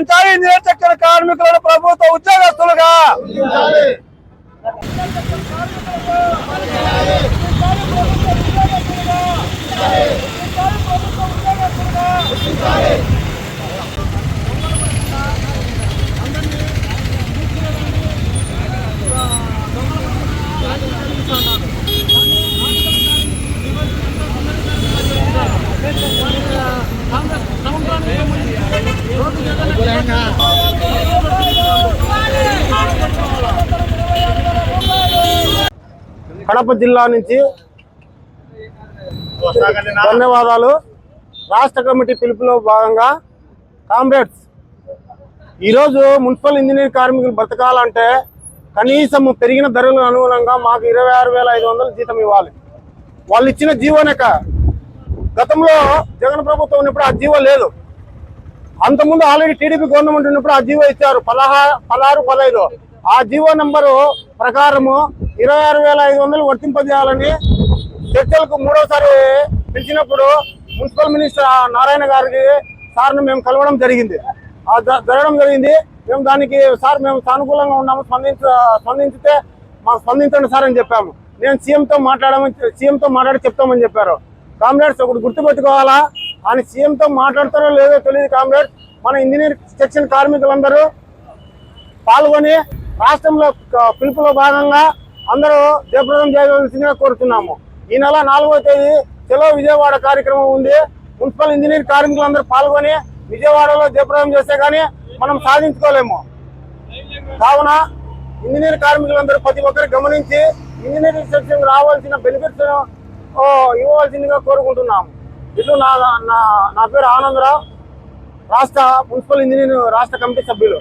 గుర్తించాలి ఇంజనీర్ కార్మికులను ప్రభుత్వ ఉద్యోగస్తులుగా కడప జిల్లా నుంచి ధన్యవాదాలు. రాష్ట్ర కమిటీ పిలుపులో భాగంగా కామ్రేడ్స్ ఈరోజు మున్సిపల్ ఇంజనీర్ కార్మికులు బ్రతకాలంటే కనీసం పెరిగిన ధరలకు అనుగుణంగా మాకు ఇరవై ఆరు వేల ఐదు వందలు జీతం ఇవ్వాలి. వాళ్ళు ఇచ్చిన జీవోనక గతంలో జగన్ ప్రభుత్వం ఉన్నప్పుడు ఆ జీవో లేదు. అంతకుముందు ఆల్రెడీ టీడీపీ గవర్నమెంట్ ఉన్నప్పుడు ఆ జీవో ఇచ్చారు. పదహా పదహారు పదహైదు. ఆ జీవో నంబరు ప్రకారము ఇరవై ఆరు వేల ఐదు వందలు వర్తింపజేయాలని చర్చలకు మూడోసారి పిలిచినప్పుడు మున్సిపల్ మినిస్టర్ నారాయణ గారికి సార్ను మేము కలవడం జరిగింది. ఆ జరగడం జరిగింది. మేము దానికి సార్ మేము సానుకూలంగా ఉన్నాము. స్పందించ స్పందించితే మాకు స్పందించండి సార్ అని చెప్పాము. నేను సీఎంతో మాట్లాడమని సీఎంతో మాట్లాడి చెప్తామని చెప్పారు. కామ్రేడ్స్ ఒకటి గుర్తుపెట్టుకోవాలా? ఆయన సీఎంతో మాట్లాడతారో లేదో తెలియదు కామ్రేడ్. మన ఇంజనీర్ సెక్షన్ కార్మికులందరూ పాల్గొని రాష్ట్రంలో పిలుపులో భాగంగా అందరూ జయప్రదం చేయవలసిందిగా కోరుతున్నాము. ఈ నెల నాలుగో తేదీ చెలో విజయవాడ కార్యక్రమం ఉంది. మున్సిపల్ ఇంజనీర్ కార్మికులందరూ పాల్గొని విజయవాడలో జయప్రదం చేస్తే కానీ మనం సాధించుకోలేము. కావున ఇంజనీర్ కార్మికులందరూ ప్రతి ఒక్కరు గమనించి ఇంజనీరింగ్ సెక్షన్ రావాల్సిన బెనిఫిట్స్ ఇవ్వవలసిందిగా కోరుకుంటున్నాము. ఇట్లు నా నా నా పేరు ఆనందరావు. రాష్ట్ర మున్సిపల్ ఇంజనీర్ రాష్ట్ర కమిటీ సభ్యులు.